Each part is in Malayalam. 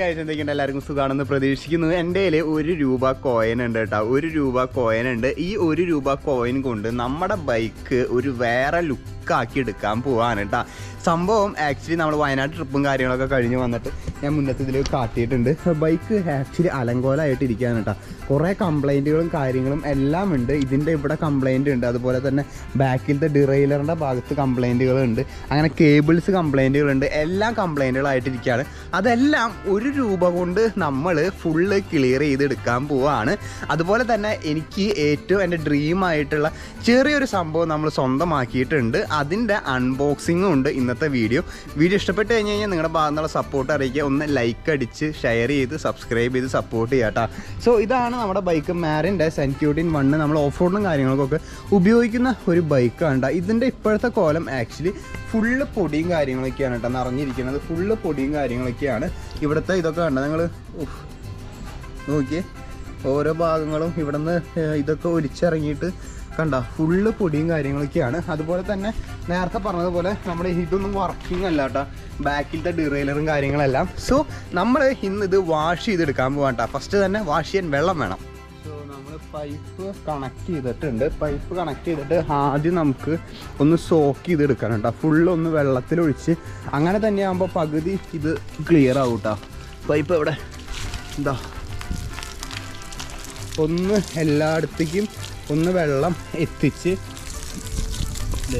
ആയിട്ട് എന്തൊക്കെയുണ്ട് എല്ലാവർക്കും സുഖമാണെന്ന് പ്രതീക്ഷിക്കുന്നു. എന്റെ കയ്യിൽ ഒരു രൂപ കോയിൻ ഉണ്ട് കേട്ടോ. ഒരു രൂപ കോയിൻ ഉണ്ട്. ഈ ഒരു രൂപ കോയിൻ കൊണ്ട് നമ്മുടെ ബൈക്ക് ഒരു വേറെ ലുക്കാക്കി എടുക്കാൻ പോവാണ് കേട്ടോ. സംഭവം ആക്ച്വലി നമ്മൾ വയനാട് ട്രിപ്പും കാര്യങ്ങളൊക്കെ കഴിഞ്ഞ് വന്നിട്ട് ഞാൻ മുന്നത്തെ ഇതിൽ കാട്ടിയിട്ടുണ്ട്. ബൈക്ക് ആക്ച്വലി അലങ്കോലമായിട്ട് ഇരിക്കുകയാണ് കേട്ടോ കുറേ കംപ്ലൈന്റുകളും കാര്യങ്ങളും എല്ലാം ഉണ്ട്. ഇതിന്റെ ഇവിടെ കംപ്ലൈന്റ് ഉണ്ട്. അതുപോലെ തന്നെ ബാക്കിലത്തെ ഡിറൈലറിന്റെ ഭാഗത്ത് കംപ്ലൈന്റുകളുണ്ട് അങ്ങനെ കേബിൾസ് കംപ്ലൈന്റുകളുണ്ട് എല്ലാം കംപ്ലൈന്റുകളായിട്ടിരിക്കുകയാണ് അതെല്ലാം ഒരു രൂപ കൊണ്ട് നമ്മൾ ഫുള്ള് ക്ലിയർ ചെയ്തെടുക്കാൻ പോവാണ്. അതുപോലെ തന്നെ എനിക്ക് ഏറ്റവും എന്റെ ഡ്രീം ആയിട്ടുള്ള ചെറിയൊരു സംഭവം നമ്മൾ സ്വന്തമാക്കിയിട്ടുണ്ട്. അതിന്റെ അൺബോക്സിങ്ങും ഉണ്ട്. ഇന്നത്തെ വീഡിയോ. വീഡിയോ ഇഷ്ടപ്പെട്ട് കഴിഞ്ഞ് കഴിഞ്ഞാൽ നിങ്ങളുടെ ഭാഗത്തുള്ള സപ്പോർട്ട് അറിയിക്കുക. ഒന്ന് ലൈക്ക് അടിച്ച് ഷെയർ ചെയ്ത് സബ്സ്ക്രൈബ് ചെയ്ത് സപ്പോർട്ട് ചെയ്യുക കേട്ടോ സോ ഇതാണ് നമ്മുടെ ബൈക്ക് മാരിന്റെ സെൻക്യൂട്ടിൻ വണ്ണ് നമ്മൾ ഓഫ് റോഡും കാര്യങ്ങൾക്കൊക്കെ ഉപയോഗിക്കുന്ന ഒരു ബൈക്കാണ് കേട്ടോ ഇതിന്റെ ഇപ്പോഴത്തെ കോലം ആക്ച്വലി ഫുള്ള് പൊടിയും കാര്യങ്ങളൊക്കെയാണ് കേട്ടോ നിറഞ്ഞിരിക്കുന്നത് ഫുള്ള് പൊടിയും കാര്യങ്ങളൊക്കെയാണ്. ഇവിടുത്തെ ഇതൊക്കെ കണ്ടോ നിങ്ങൾ നോക്കിയേ. ഓരോ ഭാഗങ്ങളും ഇവിടുന്ന് ഇതൊക്കെ ഒലിച്ചിറങ്ങിയിട്ട് കണ്ട? ഫുള്ള് പൊടിയും കാര്യങ്ങളൊക്കെയാണ്. അതുപോലെ തന്നെ നേരത്തെ പറഞ്ഞതുപോലെ നമ്മൾ ഇതൊന്നും വർക്കിംഗ് അല്ല കേട്ടോ. ബാക്കിലത്തെ ഡിറൈലറും കാര്യങ്ങളെല്ലാം. സോ നമ്മൾ ഇന്ന് ഇത് വാഷ് ചെയ്തെടുക്കാൻ പോകാം ഫസ്റ്റ് തന്നെ വാഷ് ചെയ്യാൻ വെള്ളം വേണം. സോ നമ്മൾ പൈപ്പ് കണക്ട് ചെയ്തിട്ടുണ്ട്. പൈപ്പ് കണക്ട് ചെയ്തിട്ട് ആദ്യം നമുക്ക് ഒന്ന് സോക്ക് ചെയ്തെടുക്കണം കേട്ടോ. ഫുള്ള് ഒന്ന് വെള്ളത്തിലൊഴിച്ച് അങ്ങനെ തന്നെയാകുമ്പോൾ പകുതി ഇത് ക്ലിയർ ആവും കേട്ടോ. പൈപ്പ് എവിടെ? എന്താ ഒന്ന് എല്ലായിടത്തേക്കും ഒന്ന് വെള്ളം എത്തിച്ച്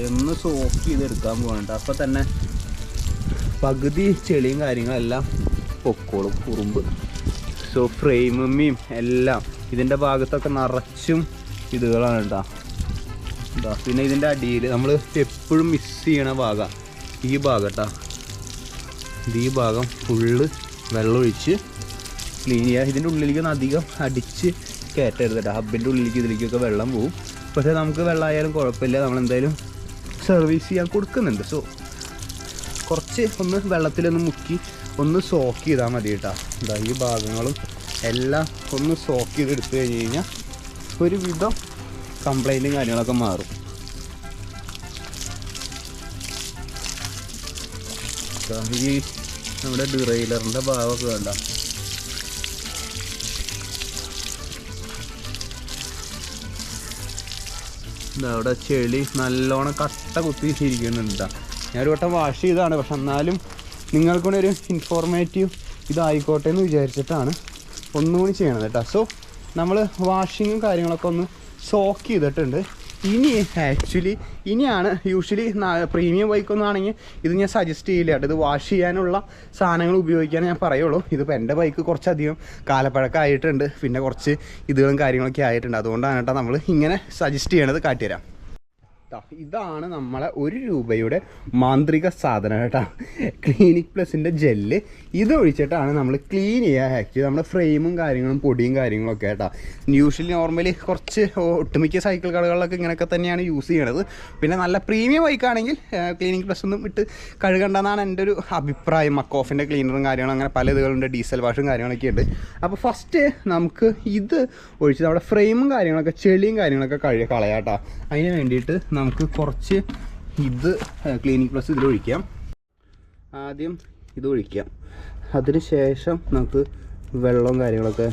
ഒന്ന് സോക്ക് ചെയ്തെടുക്കാൻ പോകണ്ട അപ്പം തന്നെ പകുതി ചെളിയും കാര്യങ്ങളെല്ലാം പൊക്കോളും കുറുമ്പ് സോ ഫ്രെയിമമ്മയും എല്ലാം ഇതിന്റെ ഭാഗത്തൊക്കെ നിറച്ചും ഇതുകളാണ് കേട്ടോ. എന്താ പിന്നെ ഇതിന്റെ അടിയിൽ നമ്മൾ എപ്പോഴും മിസ് ചെയ്യണ ഭാഗം. ഈ ഭാഗം കേട്ടോ. ഈ ഭാഗം ഫുള്ള് വെള്ളമൊഴിച്ച് ക്ലീൻ ചെയ്യുക ഇതിന്റെ ഉള്ളിലേക്ക് ഒന്ന് അധികം അടിച്ച് കയറ്റരുത് കേട്ടോ. ഹബിന്റെ ഉള്ളിലേക്ക് ഇതിലേക്കൊക്കെ വെള്ളം പോവും. പക്ഷേ നമുക്ക് വെള്ളമായാലും കുഴപ്പമില്ല. നമ്മൾ എന്തായാലും സർവീസ് ചെയ്യാൻ കൊടുക്കുന്നുണ്ട്. സോ കുറച്ച് ഒന്ന് വെള്ളത്തിലൊന്ന് മുക്കി ഒന്ന് സോക്ക് ചെയ്താൽ മതി കേട്ടോ. ഇതാ ഈ ഭാഗങ്ങളും എല്ലാം ഒന്ന് സോക്ക് ചെയ്ത് എടുത്തു കഴിഞ്ഞ് കഴിഞ്ഞാൽ ഒരുവിധം കംപ്ലൈന്റും കാര്യങ്ങളൊക്കെ മാറും. ഈ നമ്മുടെ ഡിറൈലറിന്റെ ഭാഗമൊക്കെ വേണ്ട അവിടെ ചെളി നല്ലോണം കട്ട കുത്തി. ഞാൻ ഒരു വട്ടം വാഷ് ചെയ്തതാണ് പക്ഷെ എന്നാലും നിങ്ങൾക്കൂടെ ഒരു ഇൻഫോർമേറ്റീവ് ഇതായിക്കോട്ടെ എന്ന് വിചാരിച്ചിട്ടാണ് ഒന്നുകൂടി ചെയ്യണത് കേട്ടോ സോ നമ്മൾ വാഷിങ്ങും കാര്യങ്ങളൊക്കെ ഒന്ന് സോക്ക് ചെയ്തിട്ടുണ്ട് ഇനി ആക്ച്വലി ഇനിയാണ് യൂഷ്വലി പ്രീമിയം ബൈക്കൊന്നും ആണെങ്കിൽ ഇത് ഞാൻ സജസ്റ്റ് ചെയ്യില്ല കേട്ടോ. ഇത് വാഷ് ചെയ്യാനുള്ള സാധനങ്ങൾ ഉപയോഗിക്കാൻ ഞാൻ പറയുള്ളൂ. ഇതിപ്പോൾ എന്റെ ബൈക്ക് കുറച്ചധികം കാലപ്പഴക്കമായിട്ടുണ്ട്. പിന്നെ കുറച്ച് ഇതുകളും കാര്യങ്ങളൊക്കെ ആയിട്ടുണ്ട്. അതുകൊണ്ടാണ് കേട്ടോ നമ്മൾ ഇങ്ങനെ സജസ്റ്റ് ചെയ്യണത് കാട്ടിത്തരാം. ഇതാണ് നമ്മളെ ഒരു രൂപയുടെ മാന്ത്രിക സാധനം കേട്ടോ. ക്ലീനിക് പ്ലസിന്റെ ജെല്ല് ഇത് ഒഴിച്ചിട്ടാണ് നമ്മൾ ക്ലീൻ ചെയ്യുക ആക്ച്വലി നമ്മുടെ ഫ്രെയിമും കാര്യങ്ങളും പൊടിയും കാര്യങ്ങളൊക്കെ കേട്ടോ. യൂഷ്വലി നോർമലി കുറച്ച് ഒട്ടുമിക്ക സൈക്കിൾ കടകളിലൊക്കെ ഇങ്ങനെയൊക്കെ തന്നെയാണ് യൂസ് ചെയ്യണത്. പിന്നെ നല്ല പ്രീമിയം ബൈക്കാണെങ്കിൽ ക്ലീനിക് പ്ലസ് ഒന്നും ഇട്ട് കഴുകണ്ടെന്നാണ് എന്റെ ഒരു അഭിപ്രായം. മക്കോഫിന്റെ ക്ലീനറും കാര്യങ്ങളും അങ്ങനെ പല ഇതുകളുണ്ട്. ഡീസൽ വാഷും കാര്യങ്ങളൊക്കെ ഉണ്ട്. അപ്പോൾ ഫസ്റ്റ് നമുക്ക് ഇത് ഒഴിച്ച് നമ്മുടെ ഫ്രെയിമും കാര്യങ്ങളൊക്കെ ചെളിയും കാര്യങ്ങളൊക്കെ കഴുകി കളയാട്ടോ അതിന് വേണ്ടിയിട്ട് നമുക്ക് കുറച്ച് ഇത് ക്ലീനിങ് പ്ലസ് ഇതിൽ ഒഴിക്കാം. ആദ്യം ഇത് ഒഴിക്കാം. അതിന് ശേഷം നമുക്ക് വെള്ളവും കാര്യങ്ങളൊക്കെ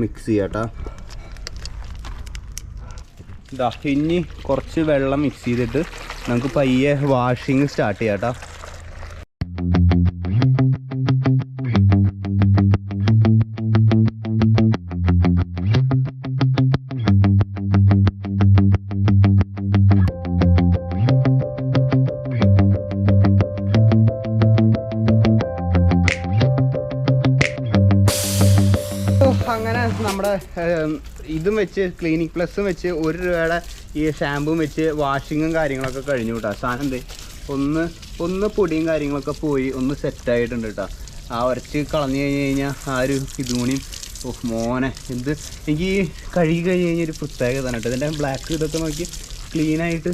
മിക്സ് ചെയ്യാട്ടോ ഇതാ ഇനി കുറച്ച് വെള്ളം മിക്സ് ചെയ്തിട്ട് നമുക്ക് പയ്യെ വാഷിങ് സ്റ്റാർട്ട് ചെയ്യാം കേട്ടോ നമ്മുടെ ഇതും വെച്ച് ക്ലീനിക് പ്ലസും വെച്ച് ഒരു രൂപയുടെ ഈ ഷാമ്പും വെച്ച് വാഷിങ്ങും കാര്യങ്ങളൊക്കെ കഴിഞ്ഞു കേട്ടോ സാധനം എന്തേ? ഒന്ന് ഒന്ന് പൊടിയും കാര്യങ്ങളൊക്കെ പോയി ഒന്ന് സെറ്റായിട്ടുണ്ട് കേട്ടോ ആ ഉരച്ച് കളഞ്ഞു കഴിഞ്ഞ് കഴിഞ്ഞാൽ ആ ഒരു ഇതും കൂടി ഓ മോനെ എന്ത്? എനിക്ക് ഈ കഴുകി കഴിഞ്ഞ് കഴിഞ്ഞാൽ ഒരു പ്രത്യേകത കേട്ടോ ഇതിന്റെ ബ്ലാക്ക് ഇതൊക്കെ നോക്കി ക്ലീനായിട്ട്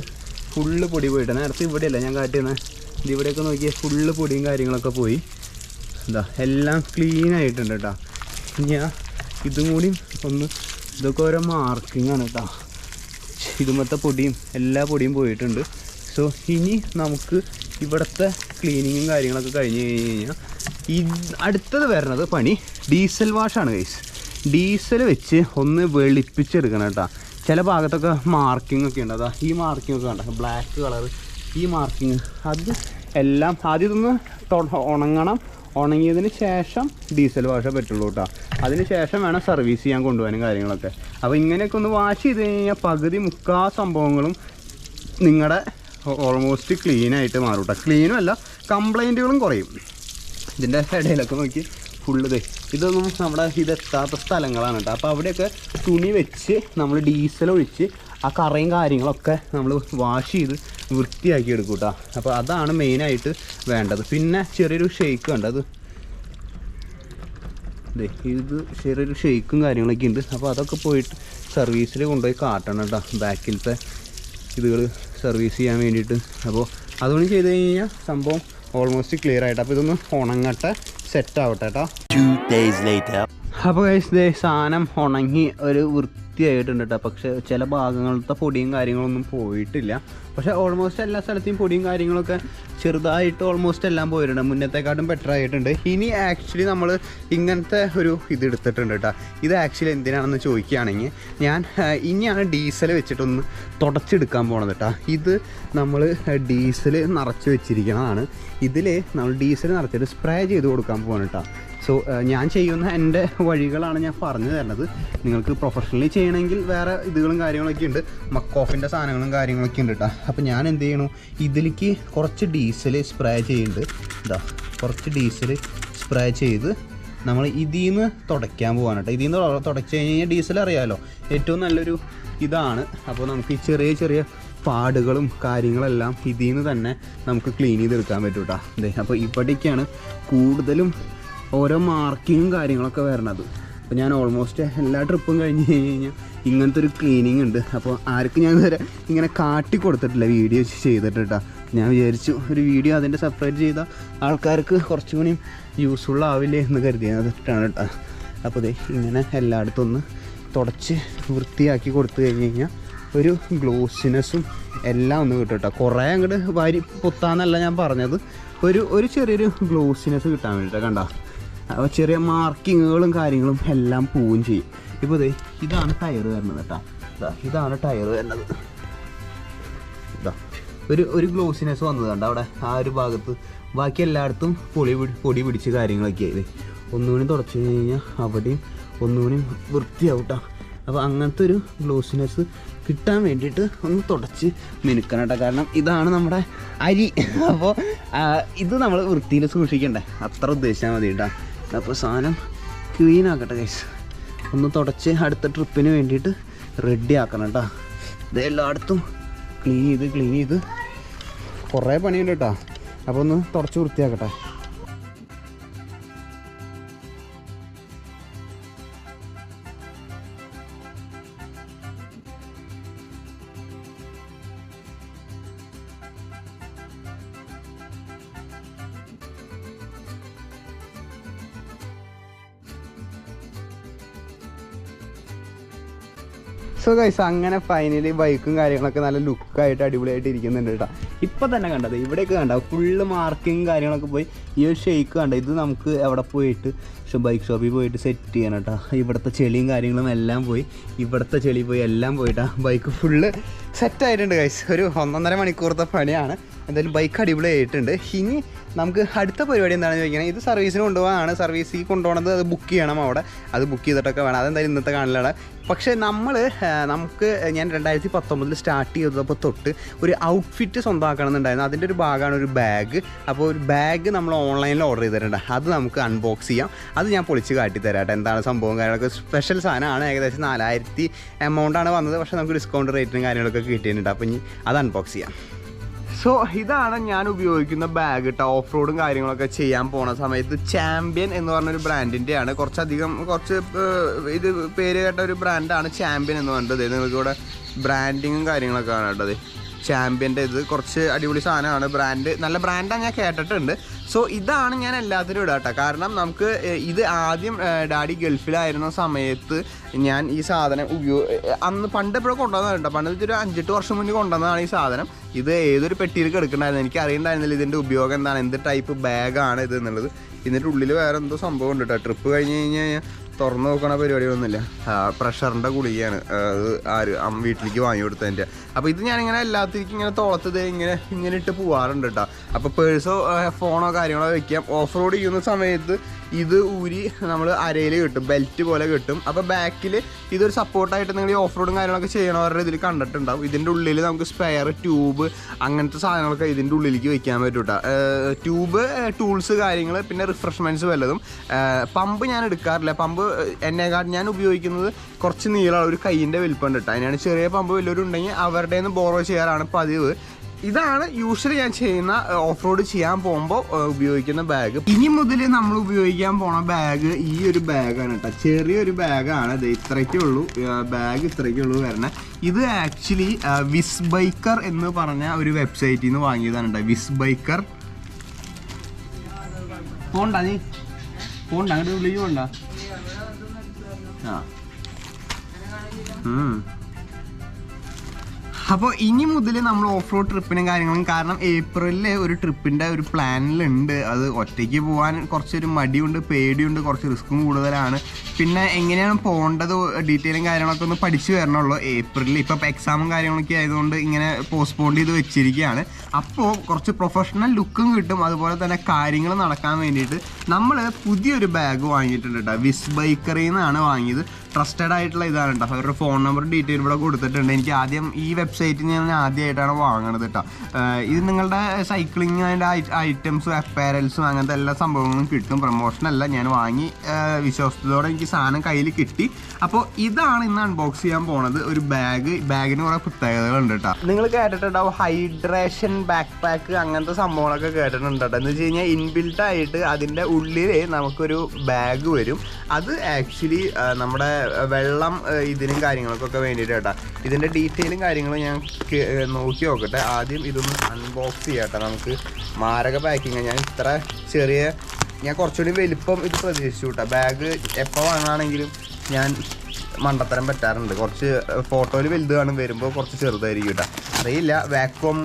ഫുള്ള് പൊടി പോയിട്ട്. നേരത്തെ ഇവിടെയല്ല ഞാൻ കാട്ടിയിരുന്നത് ഇത് ഇവിടെയൊക്കെ നോക്കിയാൽ ഫുള്ള് പൊടിയും കാര്യങ്ങളൊക്കെ പോയി. എന്താ എല്ലാം ക്ലീനായിട്ടുണ്ട് കേട്ടോ ഞാൻ ഇതും കൂടി ഒന്ന് ഇതൊക്കെ ഓരോ മാർക്കിംഗ് ആണ് കേട്ടോ ഇതുമത്തെ പൊടിയും എല്ലാ പൊടിയും പോയിട്ടുണ്ട്. സോ ഇനി നമുക്ക് ഇവിടുത്തെ ക്ലീനിങ്ങും കാര്യങ്ങളൊക്കെ കഴിഞ്ഞ് കഴിഞ്ഞ് കഴിഞ്ഞാൽ ഈ അടുത്തത് വരുന്നത് പണി ഡീസൽ വാഷാണ് ഗൈസ് ഡീസൽ വെച്ച് ഒന്ന് വെളുപ്പിച്ചെടുക്കണം കേട്ടോ ചില ഭാഗത്തൊക്കെ മാർക്കിംഗ് ഒക്കെ ഉണ്ട്. അതാ ഈ മാർക്കിംഗ് ഒക്കെ ബ്ലാക്ക് കളർ ഈ മാർക്കിങ് അത് എല്ലാം ആദ്യം ഇതൊന്ന് ഉണങ്ങണം. ഉണങ്ങിയതിന് ശേഷം ഡീസൽ വാഷേ പറ്റുള്ളൂ കേട്ടോ അതിന് ശേഷം വേണം സർവീസ് ചെയ്യാൻ കൊണ്ടുപോകാനും കാര്യങ്ങളൊക്കെ. അപ്പോൾ ഇങ്ങനെയൊക്കെ ഒന്ന് വാഷ് ചെയ്ത് കഴിഞ്ഞാൽ പകുതി മുക്കാ സംഭവങ്ങളും നിങ്ങളുടെ ഓൾമോസ്റ്റ് ക്ലീനായിട്ട് മാറും കേട്ടോ ക്ലീനും അല്ല കംപ്ലൈന്റുകളും കുറയും. ഇതിന്റെ ഇടയിലൊക്കെ നോക്കി ഫുള്ള് ഇതൊന്നും നമ്മുടെ ഇതെത്താത്ത സ്ഥലങ്ങളാണ് കേട്ടോ അപ്പോൾ അവിടെയൊക്കെ തുണി വെച്ച് നമ്മൾ ഡീസൽ ഒഴിച്ച് ആ കറയും കാര്യങ്ങളൊക്കെ നമ്മൾ വാഷ് ചെയ്ത് വൃത്തിയാക്കി എടുക്കും കേട്ടോ അപ്പോൾ അതാണ് മെയിനായിട്ട് വേണ്ടത്. പിന്നെ ചെറിയൊരു ഷെയ്ക്ക് ഉണ്ട്. അത് അതെ ഇത് ചെറിയൊരു ഷെയ്ക്കും കാര്യങ്ങളൊക്കെ ഉണ്ട്. അപ്പോൾ അതൊക്കെ പോയിട്ട് സർവീസിൽ കൊണ്ടുപോയി കാട്ടണം കേട്ടോ. ബാക്കിലത്തെ ഇതുകൾ സർവീസ് ചെയ്യാൻ വേണ്ടിയിട്ട്. അപ്പോൾ അതുകൊണ്ട് ചെയ്ത് കഴിഞ്ഞാൽ സംഭവം ഓൾമോസ്റ്റ് ക്ലിയർ ആയിട്ട്. അപ്പോൾ ഇതൊന്ന് ഉണങ്ങട്ടെ സെറ്റ് ആവട്ടെ കേട്ടോ. അപ്പോൾ ദേ സാധനം ഉണങ്ങി ഒരു വൃത്തിയായിട്ടുണ്ട് പക്ഷേ ചില ഭാഗങ്ങളിലത്തെ പൊടിയും കാര്യങ്ങളൊന്നും പോയിട്ടില്ല. പക്ഷേ ഓൾമോസ്റ്റ് എല്ലാ സ്ഥലത്തെയും പൊടിയും കാര്യങ്ങളൊക്കെ ചെറുതായിട്ട് ഓൾമോസ്റ്റ് എല്ലാം പോയിട്ടുണ്ട്. മുന്നത്തെക്കാട്ടും ബെറ്റർ ആയിട്ടുണ്ട്. ഇനി ആക്ച്വലി നമ്മൾ ഇങ്ങനത്തെ ഒരു ഇത് എടുത്തിട്ടുണ്ട് കേട്ടോ. ഇത് ആക്ച്വലി എന്തിനാണെന്ന് ചോദിക്കുകയാണെങ്കിൽ ഞാൻ ഇനിയാണ് ഡീസൽ വെച്ചിട്ടൊന്ന് തുടച്ചെടുക്കാൻ പോണത് കേട്ടോ. ഇത് നമ്മൾ ഡീസൽ നിറച്ച് വെച്ചിരിക്കുന്നതാണ് ഇതിൽ നമ്മൾ ഡീസൽ നിറച്ചിട്ട് സ്പ്രേ ചെയ്ത് കൊടുക്കാൻ പോകണം കേട്ടോ. സോ ഞാൻ ചെയ്യുന്ന എന്റെ വഴികളാണ് ഞാൻ പറഞ്ഞു തരുന്നത്. നിങ്ങൾക്ക് പ്രൊഫഷണലി ചെയ്യണമെങ്കിൽ വേറെ ഇതുകളും കാര്യങ്ങളൊക്കെ ഉണ്ട്. മക്കോഫിന്റെ സാധനങ്ങളും കാര്യങ്ങളൊക്കെ ഉണ്ട് കേട്ടോ അപ്പോൾ ഞാൻ എന്ത് ചെയ്യണു? ഇതിലേക്ക് കുറച്ച് ഡീസൽ സ്പ്രേ ചെയ്യുന്നുണ്ട്. ഇതാ കുറച്ച് ഡീസൽ സ്പ്രേ ചെയ്ത് നമ്മൾ ഇതിൽ നിന്ന് തുടയ്ക്കാൻ പോകാൻ കേട്ടോ ഇതിൽ നിന്ന് തുടച്ച് കഴിഞ്ഞ് കഴിഞ്ഞാൽ ഡീസൽ അറിയാമല്ലോ ഏറ്റവും നല്ലൊരു ഇതാണ്. അപ്പോൾ നമുക്ക് ഈ ചെറിയ ചെറിയ പാടുകളും കാര്യങ്ങളെല്ലാം ഇതിൽ നിന്ന് തന്നെ നമുക്ക് ക്ലീൻ ചെയ്തെടുക്കാൻ പറ്റും കേട്ടോ അതെ അപ്പോൾ ഇവിടേക്കാണ് കൂടുതലും ഓരോ മാർക്കിങ്ങും കാര്യങ്ങളൊക്കെ വരണത്. അപ്പോൾ ഞാൻ ഓൾമോസ്റ്റ് എല്ലാ ട്രിപ്പും കഴിഞ്ഞ് കഴിഞ്ഞ് കഴിഞ്ഞാൽ ഇങ്ങനത്തെ ഒരു ക്ലീനിങ് ഉണ്ട്. അപ്പോൾ ആർക്കും ഞാൻ ഇതുവരെ ഇങ്ങനെ കാട്ടി കൊടുത്തിട്ടില്ല വീഡിയോ ചെയ്തിട്ട് കേട്ടോ ഞാൻ വിചാരിച്ചു ഒരു വീഡിയോ അതിന്റെ സെപ്പറേറ്റ് ചെയ്ത ആൾക്കാർക്ക് കുറച്ചും കൂടി യൂസ്ഫുൾ ആവില്ലേ എന്ന് കരുതിയതിട്ടാണ് കേട്ടോ അപ്പോൾ ദേ ഇങ്ങനെ എല്ലായിടത്തും ഒന്ന് തുടച്ച് വൃത്തിയാക്കി കൊടുത്തു കഴിഞ്ഞ് കഴിഞ്ഞാൽ ഒരു ഗ്ലോസിനെസ്സും എല്ലാം ഒന്ന് കിട്ടും കേട്ടോ കുറേ അങ്ങോട്ട് വാരി പൊത്താന്നല്ല ഞാൻ പറഞ്ഞത്. ഒരു ഒരു ചെറിയൊരു ഗ്ലോസിനെസ് കിട്ടാൻ വേണ്ടിയിട്ടാണ് കണ്ട. അപ്പോൾ ചെറിയ മാർക്കിങ്ങുകളും കാര്യങ്ങളും എല്ലാം പോവുകയും ചെയ്യും. ഇപ്പോൾ ദേ ഇതാണ് ടയർ വരുന്നത് കേട്ടോ. ഇതാ ഇതാണ് ടയർ വരുന്നത്. ഇതാ ഒരു ഒരു ഗ്ലോസിനെസ് വന്നതുകൊണ്ട് അവിടെ? ആ ഒരു ഭാഗത്ത് ബാക്കി എല്ലായിടത്തും പൊടി പിടി- പൊടി പിടിച്ച് കാര്യങ്ങളൊക്കെ ആയത് ഒന്നുകൂടി തുടച്ചു കഴിഞ്ഞാൽ അവിടെയും ഒന്നുകൂടി വൃത്തിയാവട്ടോ. അപ്പോൾ അങ്ങനത്തെ ഒരു ഗ്ലോസിനെസ് കിട്ടാൻ വേണ്ടിയിട്ട് ഒന്ന് തുടച്ച് മിനുക്കണം കേട്ടോ. കാരണം ഇതാണ് നമ്മുടെ അരി. അപ്പോൾ ഇത് നമ്മൾ വൃത്തിയിൽ സൂക്ഷിക്കണ്ടേ? അത്ര ഉദ്ദേശിച്ചാൽ മതി കേട്ടോ അപ്പോൾ സാധനം ക്ലീൻ ആക്കട്ടെ ഗൈസ് ഒന്ന് തുടച്ച് അടുത്ത ട്രിപ്പിന് വേണ്ടിയിട്ട് റെഡി ആക്കണം കേട്ടോ ഇത് എല്ലായിടത്തും ക്ലീൻ ചെയ്ത് ക്ലീൻ ചെയ്ത്. കുറേ പണിയുണ്ട് കേട്ടോ അപ്പോൾ ഒന്ന് തുടച്ച് വൃത്തിയാക്കട്ടെ. സോ ഗൈസ് അങ്ങനെ ഫൈനലി ബൈക്കും കാര്യങ്ങളൊക്കെ നല്ല ലുക്കായിട്ട് അടിപൊളിയായിട്ട് ഇരിക്കുന്നുണ്ട് കേട്ടോ. ഇപ്പം തന്നെ കണ്ടത് ഇവിടെയൊക്കെ കണ്ട ഫുള്ള് മാർക്കിങ് കാര്യങ്ങളൊക്കെ പോയി. ഈ ഒരു ഷെയ്ക്ക് കണ്ട ഇത് നമുക്ക് എവിടെ പോയിട്ട് ബൈക്ക് ഷോപ്പിൽ പോയിട്ട് സെറ്റ് ചെയ്യണം കേട്ടോ. ഇവിടുത്തെ ചെളിയും കാര്യങ്ങളും എല്ലാം പോയി ഇവിടുത്തെ ചെളി പോയി എല്ലാം പോയിട്ടാ ബൈക്ക് ഫുള്ള് സെറ്റ് ആയിട്ടുണ്ട് ഗൈസ് ഒരു ഒന്നൊന്നര മണിക്കൂറത്തെ പണിയാണ്. എന്തായാലും ബൈക്ക് അടിപൊളിയായിട്ടുണ്ട്. ഇനി നമുക്ക് അടുത്ത പരിപാടി എന്താണെന്ന് ചോദിക്കുന്നത് ഇത് സർവീസിന് കൊണ്ടുപോകാനാണ് സർവീസിൽ കൊണ്ടുപോകണത് അത് ബുക്ക് ചെയ്യണം അവിടെ. അത് ബുക്ക് ചെയ്തിട്ടൊക്കെ വേണം. അതെന്തായാലും ഇന്നത്തെ കാണലാണ്. പക്ഷേ നമ്മൾ നമുക്ക് ഞാൻ രണ്ടായിരത്തി പത്തൊമ്പതിൽ സ്റ്റാർട്ട് ചെയ്തപ്പോൾ തൊട്ട് ഒരു ഔട്ട്ഫിറ്റ് സ്വന്തമാക്കണം എന്നുണ്ടായിരുന്നു അതിന്റെ ഒരു ഭാഗമാണ് ഒരു ബാഗ് അപ്പോൾ ഒരു ബാഗ് നമ്മൾ ഓൺലൈനിൽ ഓർഡർ ചെയ്തിട്ടുണ്ട്. അത് നമുക്ക് അൺബോക്സ് ചെയ്യാം. അത് ഞാൻ പൊളിച്ച് കാട്ടി. എന്താണ് സംഭവം? കാര്യങ്ങളൊക്കെ സ്പെഷ്യൽ സാധനമാണ്. ഏകദേശം നാലായിരത്തി എമൗണ്ടാണ് വന്നത്. പക്ഷേ നമുക്ക് ഡിസ്കൗണ്ട് റേറ്റിനും കാര്യങ്ങളൊക്കെ കിട്ടിയിട്ടുണ്ട്. അപ്പം ഇനി അത് അൺബോക്സ് ചെയ്യാം. സോ ഇതാണ് ഞാൻ ഉപയോഗിക്കുന്ന ബാഗ് കേട്ടോ ഓഫ് റോഡും കാര്യങ്ങളൊക്കെ ചെയ്യാൻ പോണ സമയത്ത് ചാമ്പ്യൻ എന്ന് പറഞ്ഞൊരു ബ്രാൻഡിന്റെയാണ് കുറച്ചധികം കുറച്ച് ഇത് പേര് കേട്ട ഒരു ബ്രാൻഡാണ് ചാമ്പ്യൻ എന്ന് പറഞ്ഞത് നിങ്ങൾക്കിവിടെ ബ്രാൻഡിങ്ങും കാര്യങ്ങളൊക്കെ ആണ് കേട്ടത് ചാമ്പ്യന്റെ ഇത് കുറച്ച് അടിപൊളി സാധനമാണ്. ബ്രാൻഡ് നല്ല ബ്രാൻഡാണ് ഞാൻ കേട്ടിട്ടുണ്ട്. സോ ഇതാണ് ഞാൻ എല്ലാത്തിനും ഇടാട്ടോ കാരണം നമുക്ക് ഇത് ആദ്യം ഡാഡി ഗൾഫിലായിരുന്ന സമയത്ത് ഞാൻ ഈ സാധനം ഉപയോഗ അന്ന് പണ്ട് എപ്പോഴും കൊണ്ടുവന്നിട്ടുണ്ട് പണ്ട് ഒരു അഞ്ചെട്ട് വർഷം മുന്നേ കൊണ്ടുവന്നതാണ് ഈ സാധനം. ഇത് ഏതൊരു പെട്ടിയിൽ കിടക്കണ്ടായിരുന്നു എനിക്ക് അറിയണ്ടായിരുന്നില്ല ഇതിന്റെ ഉപയോഗം എന്താണ് എന്ത് ടൈപ്പ് ബാഗാണ് ഇത് എന്നുള്ളത്. ഇതിന്റെ ഉള്ളിൽ വേറെ എന്തോ സംഭവം ഉണ്ട് കേട്ടോ ട്രിപ്പ് കഴിഞ്ഞ് കഴിഞ്ഞ് കഴിഞ്ഞാൽ തുറന്നു നോക്കണ പരിപാടിയൊന്നുമില്ല പ്രഷറിന്റെ ഗുളികയാണ്. അത് ആര് വീട്ടിലേക്ക് വാങ്ങി കൊടുത്തതിന്റെ അപ്പോൾ ഇത് ഞാനിങ്ങനെ എല്ലാത്തിരിക്കും ഇങ്ങനെ തോളത്തത് ഇങ്ങനെ ഇങ്ങനെ ഇട്ട് പോവാറുണ്ട് കേട്ടോ. അപ്പോൾ പേഴ്സോ ഫോണോ കാര്യങ്ങളോ വയ്ക്കാം ഓഫ് റോഡ് ചെയ്യുന്ന സമയത്ത് ഇത് ഊരി നമ്മൾ അരയിൽ കിട്ടും ബെൽറ്റ് പോലെ കിട്ടും. അപ്പോൾ ബാക്കിൽ ഇതൊരു സപ്പോർട്ടായിട്ട് നിങ്ങൾ ഈ ഓഫ് റോഡും കാര്യങ്ങളൊക്കെ ചെയ്യണവരുടെ ഇതിൽ കണ്ടിട്ടുണ്ടാവും. ഇതിന്റെ ഉള്ളിൽ നമുക്ക് സ്പെയർ ട്യൂബ് അങ്ങനത്തെ സാധനങ്ങളൊക്കെ ഇതിന്റെ ഉള്ളിലേക്ക് വെക്കാൻ പറ്റും കേട്ടോ ട്യൂബ് ടൂൾസ് കാര്യങ്ങൾ പിന്നെ റിഫ്രഷ്മെന്റ്സ് വല്ലതും. പമ്പ് ഞാൻ എടുക്കാറില്ല. പമ്പ് എന്നെക്കാട്ട് ഞാൻ ഉപയോഗിക്കുന്നത് കുറച്ച് നീളമുള്ള ഒരു കൈയിന്റെ വലിപ്പമുണ്ട് കേട്ടോ അതിനാണ് ചെറിയ പമ്പ് വല്ലവരുണ്ടെങ്കിൽ അവരുടെ നിന്ന് ബോറോ ചെയ്യാറാണ് പതിവ്. ഇതാണ് യൂഷ്വലി ഞാൻ ചെയ്യുന്ന ഓഫ് റോഡ് ചെയ്യാൻ പോകുമ്പോൾ ഉപയോഗിക്കുന്ന ബാഗ് ഇനി മുതൽ നമ്മൾ ഉപയോഗിക്കാൻ പോണ ബാഗ് ഈ ഒരു ബാഗാണ് കേട്ടോ ചെറിയൊരു ബാഗാണ് ഇത് ഇത്രയ്ക്കേ ഉള്ളൂ. ബാഗ് ഇത്രയ്ക്കേ ഉള്ളൂ വരണേ. ഇത് ആക്ച്വലി വിസ് ബൈക്കർ എന്ന് പറഞ്ഞ ഒരു വെബ്സൈറ്റിൽ നിന്ന് വാങ്ങിയതാണ് കേട്ടോ വിസ് ബൈക്കർ പോണ്ട നീ? പോണ്ട അങ്ങോട്ട് പോണ്ട? ആ. അപ്പോൾ ഇനി മുതൽ നമ്മൾ ഓഫ് റോഡ് ട്രിപ്പിനും കാര്യങ്ങളും കാരണം ഏപ്രിലിൽ ഒരു ട്രിപ്പിന്റെ ഒരു പ്ലാനിലുണ്ട് അത് ഒറ്റയ്ക്ക് പോകാൻ കുറച്ചൊരു മടിയുണ്ട് പേടിയുണ്ട് കുറച്ച് റിസ്ക്കും കൂടുതലാണ്. പിന്നെ എങ്ങനെയാണ് പോകേണ്ടത് ഡീറ്റെയിലും കാര്യങ്ങളൊക്കെ ഒന്ന് പഠിച്ചു വരണുള്ളൂ. ഏപ്രിലിൽ ഇപ്പോൾ എക്സാമും കാര്യങ്ങളൊക്കെ ആയതുകൊണ്ട് ഇങ്ങനെ പോസ്റ്റ്പോൺ ചെയ്ത് വെച്ചിരിക്കുകയാണ് അപ്പോൾ കുറച്ച് പ്രൊഫഷണൽ ലുക്കും കിട്ടും അതുപോലെ തന്നെ കാര്യങ്ങൾ നടക്കാൻ വേണ്ടിയിട്ട്. നമ്മൾ പുതിയൊരു ബാഗ് വാങ്ങിയിട്ടുണ്ട് കേട്ടോ വിസ് ബൈക്കറിയിൽ നിന്നാണ് വാങ്ങിയത്. ട്രസ്റ്റഡ് ആയിട്ടുള്ള ഇതാണ് കേട്ടോ അവരുടെ ഫോൺ നമ്പർ ഡീറ്റെയിൽ ഇവിടെ കൊടുത്തിട്ടുണ്ട്. എനിക്ക് ആദ്യം ഈ വെബ്സൈറ്റിൽ ഞാൻ ആദ്യമായിട്ടാണ് വാങ്ങണത് കേട്ടോ ഇത് നിങ്ങളുടെ സൈക്ലിംഗ് അതിന്റെ ഐറ്റംസും അപ്പാരൽസും അങ്ങനത്തെ എല്ലാ സംഭവങ്ങളും കിട്ടും. പ്രൊമോഷനല്ല ഞാൻ വാങ്ങി വിശ്വാസത്തോടെ എനിക്ക് സാധനം കയ്യിൽ കിട്ടി. അപ്പോൾ ഇതാണ് ഇന്ന് അൺബോക്സ് ചെയ്യാൻ പോണത്. ഒരു ബാഗ് ബാഗിന് കുറേ പ്രത്യേകതകളുണ്ട് കേട്ടോ നിങ്ങൾ കേട്ടിട്ടുണ്ടാവും ഹൈഡ്രേഷൻ ബാക്ക് പാക്ക് അങ്ങനത്തെ സംഭവങ്ങളൊക്കെ കേട്ടിട്ടുണ്ട് കേട്ടോ എന്ന് വെച്ച് കഴിഞ്ഞാൽ ഇൻബിൽട്ട് ആയിട്ട് അതിന്റെ ഉള്ളിൽ നമുക്കൊരു ബാഗ് വരും. അത് ആക്ച്വലി നമ്മുടെ വെള്ളം ഇതിനും കാര്യങ്ങൾക്കൊക്കെ വേണ്ടിയിട്ട് കേട്ടോ. ഇതിന്റെ ഡീറ്റെയിലും കാര്യങ്ങളും ഞാൻ നോക്കി നോക്കട്ടെ. ആദ്യം ഇതൊന്ന് അൺബോക്സ് ചെയ്യാട്ടെ നമുക്ക്. മാരക പാക്കിങ് ഞാൻ ഇത്ര ചെറിയ ഞാൻ കുറച്ചുകൂടി വലിപ്പം ഇത് പ്രതീക്ഷിച്ചു കേട്ടോ. ബാഗ് എപ്പോൾ വാങ്ങുകയാണെങ്കിലും ഞാൻ മണ്ടത്തരം പറ്റാറുണ്ട്. കുറച്ച് ഫോട്ടോയിൽ വലുത് കാണും. വരുമ്പോൾ കുറച്ച് ചെറുതായിരിക്കും കേട്ടോ. അറിയില്ല. വാക്വം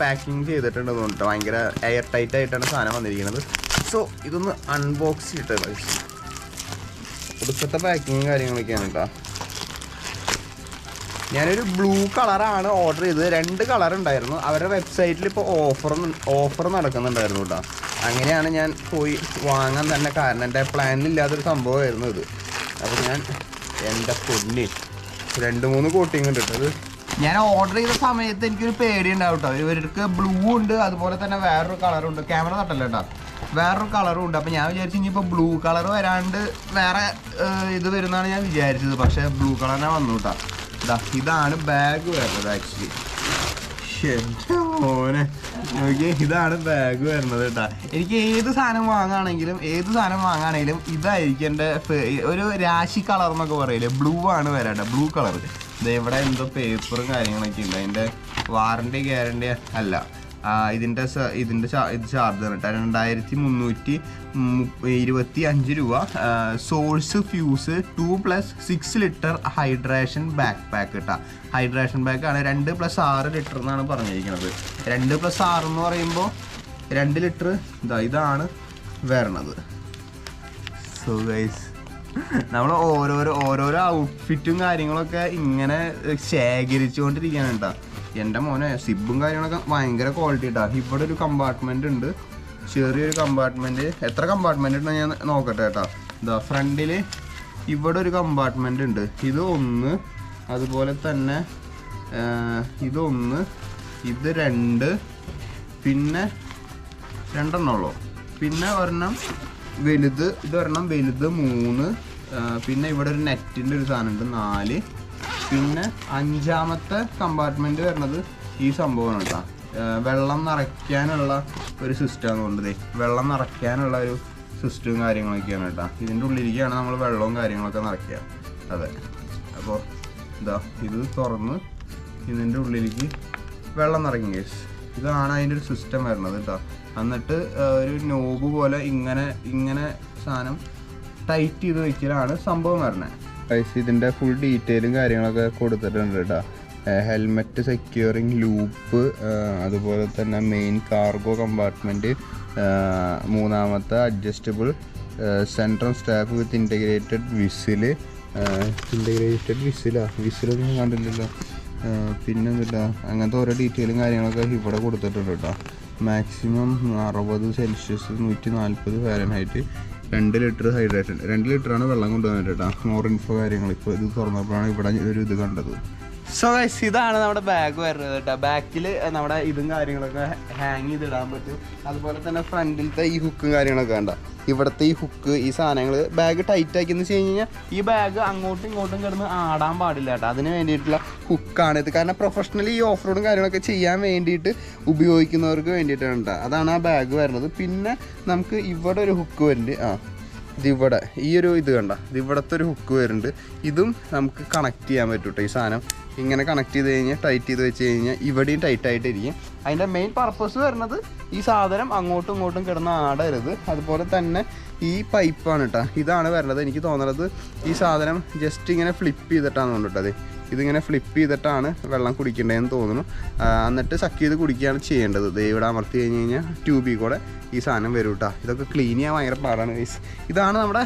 പാക്കിങ് ചെയ്തിട്ടുണ്ട് തോന്നിട്ട് ഭയങ്കര എയർ ടൈറ്റ് ആയിട്ടാണ് സാധനം വന്നിരിക്കുന്നത്. സോ ഇതൊന്ന് അൺബോക്സ് ചെയ്തിട്ട് ഒടുക്കത്തെ പാക്കിങ്ങും കാര്യങ്ങളൊക്കെയാണ് കേട്ടോ ഞാനൊരു ബ്ലൂ കളറാണ് ഓർഡർ ചെയ്തത്. രണ്ട് കളർ ഉണ്ടായിരുന്നു. അവരുടെ വെബ്സൈറ്റിൽ ഇപ്പോൾ ഓഫർ ഓഫർ നടക്കുന്നുണ്ടായിരുന്നു കേട്ടോ അങ്ങനെയാണ് ഞാൻ പോയി വാങ്ങാൻ തന്നെ കാരണം എന്റെ പ്ലാനിലില്ലാത്തൊരു സംഭവമായിരുന്നു ഇത്. അപ്പോൾ ഞാൻ എന്റെ പൊന്നി രണ്ട് മൂന്ന് കോട്ടിങ് ഉണ്ട് ഞാൻ ഓർഡർ ചെയ്ത സമയത്ത് എനിക്കൊരു പേടി ഉണ്ടാവും കേട്ടോ ഇവർക്ക് ബ്ലൂ ഉണ്ട് അതുപോലെ തന്നെ വേറൊരു കളറുണ്ട് ക്യാമറ തട്ടല്ല കേട്ടോ വേറൊരു കളറും ഉണ്ട്. അപ്പം ഞാൻ വിചാരിച്ചു ഇനിയിപ്പോൾ ബ്ലൂ കളർ വരാണ്ട് വേറെ ഇത് വരുന്നതാണ് ഞാൻ വിചാരിച്ചത്. പക്ഷേ ബ്ലൂ കളറിനെ വന്നു കേട്ടോ ഇതാ ഇതാണ് ബാഗ് വരുന്നത് ആക്ച്വലി എന്റെ മോനെ. ഇതാണ് ബാഗ് വരുന്നത് കേട്ടോ എനിക്ക് ഏത് സാധനം വാങ്ങുകയാണെങ്കിലും ഏത് സാധനം വാങ്ങുകയാണെങ്കിലും ഇതായിരിക്കും എന്റെ ഒരു രാശി കളർ എന്നൊക്കെ പറയില്ലേ? ബ്ലൂ ആണ് വരാട്ടെ ബ്ലൂ കളർ ഇത് ഇവിടെ എന്തോ പേപ്പറും കാര്യങ്ങളൊക്കെ ഉണ്ട്. അതിന്റെ വാറണ്ടി ഗ്യാരണ്ടി അല്ല. ഇതിന്റെ ഇതിന്റെ ഇത് ചാർജ് കേട്ടോ. രണ്ടായിരത്തി മുന്നൂറ്റി ഇരുപത്തി അഞ്ച് രൂപ. Source fuse two plus six litre hydration backpack കേട്ടോ. ഹൈഡ്രേഷൻ ബാക്ക് ആണ് രണ്ട് പ്ലസ് ആറ് ലിറ്റർ എന്നാണ് പറഞ്ഞിരിക്കുന്നത്. രണ്ട് പ്ലസ് ആറ് എന്ന് പറയുമ്പോൾ രണ്ട് ലിറ്റർ ഇതാ ഇതാണ് വരണത്. സോ ഗൈസ് നമ്മൾ ഓരോരോ ഓരോരോ ഔട്ട്ഫിറ്റും കാര്യങ്ങളൊക്കെ ഇങ്ങനെ ശേഖരിച്ചുകൊണ്ടിരിക്കുകയാണ് കേട്ടോ. എന്റെ മോനെ സിബും കാര്യങ്ങളൊക്കെ ഭയങ്കര ക്വാളിറ്റി കേട്ടോ ഇവിടെ ഒരു കമ്പാർട്ട്മെന്റ് ഉണ്ട്. ചെറിയൊരു കമ്പാർട്ട്മെന്റ് എത്ര കമ്പാർട്ട്മെന്റ് ഉണ്ടെന്ന് ഞാൻ നോക്കട്ടെ കേട്ടോ ഇതാ ഫ്രണ്ടിൽ ഇവിടെ ഒരു കമ്പാർട്ട്മെന്റ് ഉണ്ട്. ഇത് ഒന്ന് അതുപോലെ തന്നെ ഇതൊന്ന് ഇത് രണ്ട് പിന്നെ രണ്ടെണ്ണമുള്ളൂ പിന്നെ ഒരെണ്ണം വലുത് ഇത് ഇതൊരെണ്ണം വലുത് മൂന്ന് പിന്നെ ഇവിടെ ഒരു നെറ്റിന്റെ ഒരു സാധനമുണ്ട് നാല്. പിന്നെ അഞ്ചാമത്തെ കമ്പാർട്ട്മെന്റ് വരുന്നത് ഈ സംഭവമാണ് കേട്ടോ. വെള്ളം നിറയ്ക്കാനുള്ള ഒരു സിസ്റ്റം കൊണ്ടതേ വെള്ളം നിറയ്ക്കാനുള്ള ഒരു സിസ്റ്റവും കാര്യങ്ങളൊക്കെയാണ് കേട്ടോ. ഇതിന്റെ ഉള്ളിലേക്കാണ് നമ്മൾ വെള്ളവും കാര്യങ്ങളൊക്കെ നിറയ്ക്കുക. അതെ. അപ്പോൾ ഇതാ ഇത് തുറന്ന് ഇതിന്റെ ഉള്ളിലേക്ക് വെള്ളം നിറയ്ക്കും കേസ് ഇതാണ് അതിന്റെ ഒരു സിസ്റ്റം വരുന്നത് കേട്ടോ. എന്നിട്ട് ഒരു നോബ് പോലെ ഇങ്ങനെ ഇങ്ങനെ സാധനം ടൈറ്റ് ചെയ്ത് വെക്കലാണ് സംഭവം വരുന്നത്. ഗൈസ് ഇതിന്റെ ഫുൾ ഡീറ്റെയിലും കാര്യങ്ങളൊക്കെ കൊടുത്തിട്ടുണ്ട് കേട്ടോ ഹെൽമെറ്റ് സെക്യൂറിങ് ലൂപ്പ് അതുപോലെ തന്നെ മെയിൻ കാർഗോ കമ്പാർട്ട്മെന്റ് മൂന്നാമത്തെ adjustable central staff with integrated whistle integrated വിസിലാ വിസിലൊന്നും ഞാൻ പിന്നെ എന്താ അങ്ങനത്തെ ഓരോ ഡീറ്റെയിലും കാര്യങ്ങളൊക്കെ ഇവിടെ കൊടുത്തിട്ടുണ്ട് കേട്ടോ മാക്സിമം അറുപത് സെൽഷ്യസ് നൂറ്റി നാൽപ്പത് ഫാരൻഹൈറ്റ് രണ്ട് ലിറ്റർ ഹൈഡ്രേഷൻ രണ്ട് ലിറ്ററാണ് വെള്ളം കൊണ്ടുവന്നിട്ട് കേട്ടോ. മോർ ഇൻഫോ കാര്യങ്ങൾ. ഇപ്പോൾ ഇത് തുറന്നപ്പോഴാണ് ഇവിടെ ഒരു ഇത് കണ്ടത്. സോ ഗൈസ് ഇതാണ് നമ്മുടെ ബാഗ് വരുന്നത് കേട്ടോ. ബാക്കിൽ നമ്മുടെ ഇതും കാര്യങ്ങളൊക്കെ ഹാങ് ചെയ്തിടാൻ പറ്റും. അതുപോലെ തന്നെ ഫ്രണ്ടിലത്തെ ഈ ഹുക്കും കാര്യങ്ങളൊക്കെ വേണ്ട ഇവിടുത്തെ ഈ ഹുക്ക് ഈ സാധനങ്ങൾ ബാഗ് ടൈറ്റ് ആക്കി എന്ന് വെച്ച് കഴിഞ്ഞ് കഴിഞ്ഞാൽ ഈ ബാഗ് അങ്ങോട്ടും ഇങ്ങോട്ടും കിടന്ന് ആടാൻ പാടില്ല കേട്ടോ. അതിന് വേണ്ടിയിട്ടുള്ള ഹുക്കാണ് ഇത്. കാരണം പ്രൊഫഷണലി ഈ ഓഫ് റോഡും കാര്യങ്ങളൊക്കെ ചെയ്യാൻ വേണ്ടിയിട്ട് ഉപയോഗിക്കുന്നവർക്ക് വേണ്ടിയിട്ടാണ് കേട്ടോ. അതാണ് ആ ബാഗ് വരുന്നത്. പിന്നെ നമുക്ക് ഇവിടെ ഒരു ഹുക്ക് വരുന്നുണ്ട്. ആ. ഇതിവിടെ ഈ ഒരു ഇത് കണ്ട ഇത് ഇവിടുത്തെ ഒരു ഹുക്ക് വരുന്നുണ്ട്. ഇതും നമുക്ക് കണക്ട് ചെയ്യാൻ പറ്റും കേട്ടോ ഈ സാധനം. ഇങ്ങനെ കണക്ട് ചെയ്ത് കഴിഞ്ഞാൽ ടൈറ്റ് ചെയ്ത് വെച്ച് കഴിഞ്ഞാൽ ഇവിടെയും ടൈറ്റ് ആയിട്ടിരിക്കും. അതിന്റെ മെയിൻ പർപ്പസ് വരുന്നത് ഈ സാധനം അങ്ങോട്ടും ഇങ്ങോട്ടും കിടന്ന് ആടരുത്. അതുപോലെ തന്നെ ഈ പൈപ്പാണ് കേട്ടോ ഇതാണ് വരുന്നത് എനിക്ക് തോന്നുന്നത് ഈ സാധനം ജസ്റ്റ് ഇങ്ങനെ ഫ്ലിപ്പ് ചെയ്തിട്ടാണ് തോന്നുന്നത് ഇതിങ്ങനെ ഫ്ലിപ്പ് ചെയ്തിട്ടാണ് വെള്ളം കുടിക്കേണ്ടതെന്ന് തോന്നുന്നു. എന്നിട്ട് സക്ക് ചെയ്ത് കുടിക്കുകയാണ് ചെയ്യേണ്ടത്. ഇവിടെ അമർത്തി കഴിഞ്ഞ് കഴിഞ്ഞാൽ ട്യൂബിൽ കൂടെ ഈ സാധനം വരും കേട്ടോ ഇതൊക്കെ ക്ലീൻ ചെയ്യാൻ ഭയങ്കര പാടാണ് ഇതാണ് നമ്മുടെ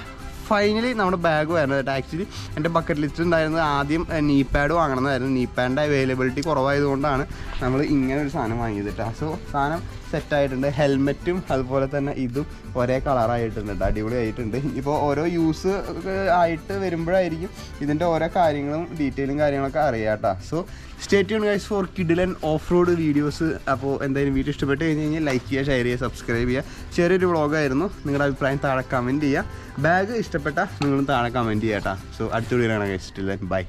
ഫൈനലി നമ്മുടെ ബാഗ് വരുന്നത്. കേട്ടോ ആക്ച്വലി എന്റെ ബക്കറ്റ് ലിസ്റ്റ് ഉണ്ടായിരുന്നത് ആദ്യം നീ പാഡ് വാങ്ങണമെന്നായിരുന്നു നീ പാഡിന്റെ അവൈലബിലിറ്റി കുറവായതുകൊണ്ടാണ് നമ്മൾ ഇങ്ങനെ ഒരു സാധനം വാങ്ങിയത് കേട്ടോ സോ സാധനം സെറ്റ് ആയിട്ടുണ്ട്. ഹെൽമെറ്റും അതുപോലെ തന്നെ ഇതും ഒരേ കളറായിട്ടുണ്ട് കേട്ടോ അടിപൊളി ആയിട്ടുണ്ട് ഇപ്പോൾ ഓരോ യൂസ് ആയിട്ട് വരുമ്പോഴായിരിക്കും ഇതിന്റെ ഓരോ കാര്യങ്ങളും ഡീറ്റെയിലും കാര്യങ്ങളൊക്കെ അറിയാം കേട്ടോ സോ സ്റ്റേറ്റ് യൂൺ ഗൈസ് ഫോർ കിഡിലൻ ഓഫ് റോഡ് വീഡിയോസ് അപ്പോൾ എന്തായാലും വീഡിയോ ഇഷ്ടപ്പെട്ട് കഴിഞ്ഞ് കഴിഞ്ഞാൽ ലൈക്ക് ചെയ്യുക ഷെയർ ചെയ്യുക സബ്സ്ക്രൈബ് ചെയ്യുക. ചെറിയൊരു വ്ളോഗായിരുന്നു നിങ്ങളുടെ അഭിപ്രായം താഴെ കമന്റ് ചെയ്യുക. ബാഗ് ഇഷ്ടപ്പെട്ട നിങ്ങളും താഴെ കമന്റ് ചെയ്യാം കേട്ടോ. സോ അടുത്ത വീഡിയോ കാണാം ഗൈസ് ബൈ